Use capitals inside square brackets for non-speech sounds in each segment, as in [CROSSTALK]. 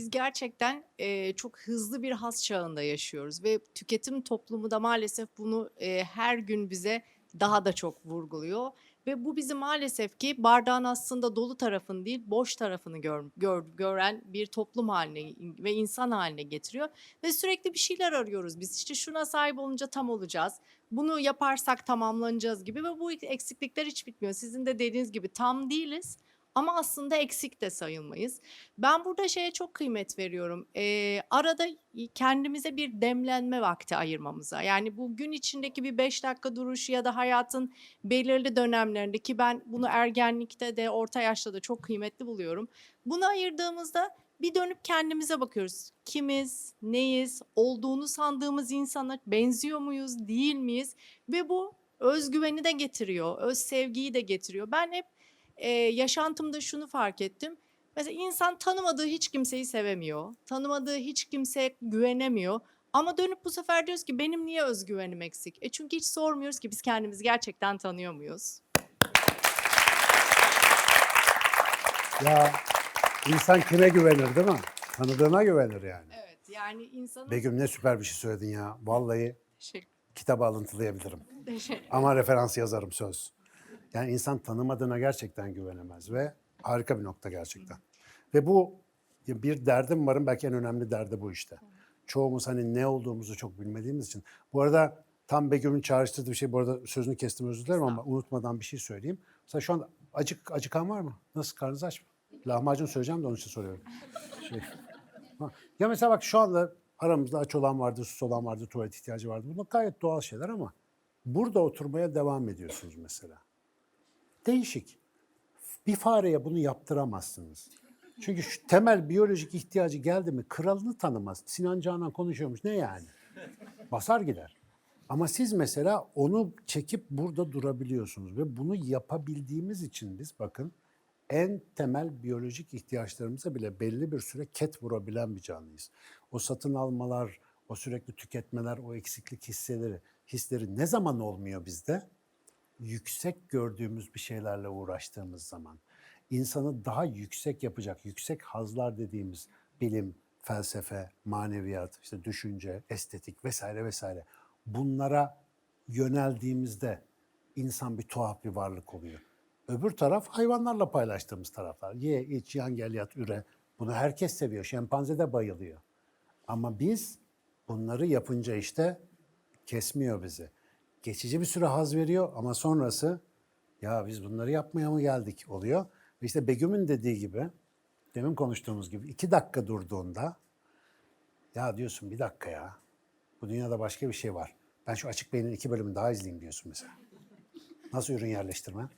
biz gerçekten eee, çok hızlı bir has çağında yaşıyoruz ve tüketim toplumu da maalesef bunu eee, her gün bize daha da çok vurguluyor. Ve bu bizi maalesef ki bardağın aslında dolu tarafını değil boş tarafını gör, gör- gören bir toplum haline ve insan haline getiriyor. Ve sürekli bir şeyler arıyoruz biz. İşte şuna sahip olunca tam olacağız. Bunu yaparsak tamamlanacağız gibi ve bu eksiklikler hiç bitmiyor. Sizin de dediğiniz gibi tam değiliz ama aslında eksik de sayılmayız. Ben burada şeye çok kıymet veriyorum. Ee, arada kendimize bir demlenme vakti ayırmamıza. Yani bu gün içindeki bir beş dakika duruş ya da hayatın belirli dönemlerinde ki ben bunu ergenlikte de orta yaşta da çok kıymetli buluyorum. Bunu ayırdığımızda bir dönüp kendimize bakıyoruz. Kimiz, neyiz, olduğunu sandığımız insana benziyor muyuz, değil miyiz? Ve bu özgüveni de getiriyor, öz sevgiyi de getiriyor. Ben hep e, yaşantımda şunu fark ettim. Mesela insan tanımadığı hiç kimseyi sevemiyor. Tanımadığı hiç kimseye güvenemiyor. Ama dönüp bu sefer diyoruz ki benim niye özgüvenim eksik? E çünkü hiç sormuyoruz ki biz kendimizi gerçekten tanıyor muyuz? Ya insan kime güvenir değil mi? Tanıdığına güvenir yani. Evet yani insanın... Begüm ne süper bir şey söyledin ya. Vallahi Teşekkür, kitabı alıntılayabilirim. teşekkür. Ama referans yazarım söz. Yani insan tanımadığına gerçekten güvenemez ve harika bir nokta gerçekten. Ve bu bir derdim varım belki en önemli derdi bu işte. Çoğumuz hani ne olduğumuzu çok bilmediğimiz için. Bu arada tam Begüm'ün çağrıştırdığı bir şey bu arada sözünü kestim özür dilerim ama unutmadan bir şey söyleyeyim. Mesela şu an acık acıkan var mı? Nasıl karnınız aç mı? Lahmacun söyleyeceğim de onun için soruyorum. [LAUGHS] Şey, ya mesela bak şu anda aramızda aç olan vardı, sus olan vardı, tuvalet ihtiyacı vardı. Bunlar gayet doğal şeyler ama burada oturmaya devam ediyorsunuz mesela. Değişik. Bir fareye bunu yaptıramazsınız. Çünkü şu temel biyolojik ihtiyacı geldi mi kralını tanımaz. Sinan Canan konuşuyormuş ne yani? Basar gider. Ama siz mesela onu çekip burada durabiliyorsunuz ve bunu yapabildiğimiz için biz bakın en temel biyolojik ihtiyaçlarımıza bile belli bir süre ket vurabilen bir canlıyız. O satın almalar, o sürekli tüketmeler, o eksiklik hisleri, hisleri ne zaman olmuyor bizde? Yüksek gördüğümüz bir şeylerle uğraştığımız zaman insanı daha yüksek yapacak, yüksek hazlar dediğimiz bilim, felsefe, maneviyat, işte düşünce, estetik vesaire vesaire bunlara yöneldiğimizde insan bir tuhaf bir varlık oluyor. Öbür taraf hayvanlarla paylaştığımız taraflar. Ye, iç, yan, gel, yat, üre. Bunu herkes seviyor. Şempanze de bayılıyor. Ama biz bunları yapınca işte kesmiyor bizi. Geçici bir süre haz veriyor ama sonrası ya biz bunları yapmaya mı geldik oluyor. Ve işte Begüm'ün dediği gibi, demin konuştuğumuz gibi iki dakika durduğunda ya diyorsun bir dakika ya bu dünyada başka bir şey var. Ben şu Açık Beyin'in iki bölümünü daha izleyeyim diyorsun mesela. Nasıl ürün yerleştirme?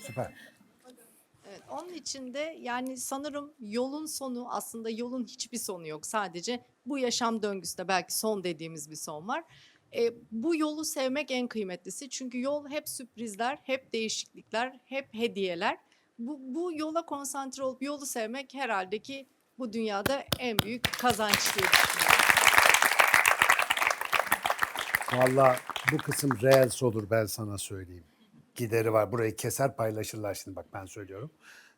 Süper. Evet, onun için de yani sanırım yolun sonu aslında yolun hiçbir sonu yok. Sadece bu yaşam döngüsünde belki son dediğimiz bir son var. E, bu yolu sevmek en kıymetlisi. Çünkü yol hep sürprizler, hep değişiklikler, hep hediyeler. Bu, bu yola konsantre olup yolu sevmek herhalde ki bu dünyada en büyük kazanç diye düşünüyorum. Vallahi bu kısım reels olur ben sana söyleyeyim. Gideri var. Burayı keser paylaşırlar şimdi bak ben söylüyorum.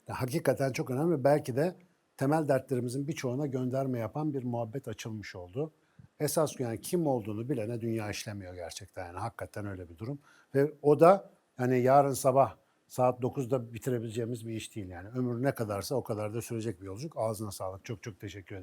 Ya, hakikaten çok önemli. Belki de temel dertlerimizin birçoğuna gönderme yapan bir muhabbet açılmış oldu. Esas yani kim olduğunu bilene dünya işlemiyor gerçekten. Yani hakikaten öyle bir durum. Ve o da yani yarın sabah saat 9'da bitirebileceğimiz bir iş değil yani. Ömür ne kadarsa o kadar da sürecek bir yolculuk. Ağzına sağlık. Çok çok teşekkür ederim.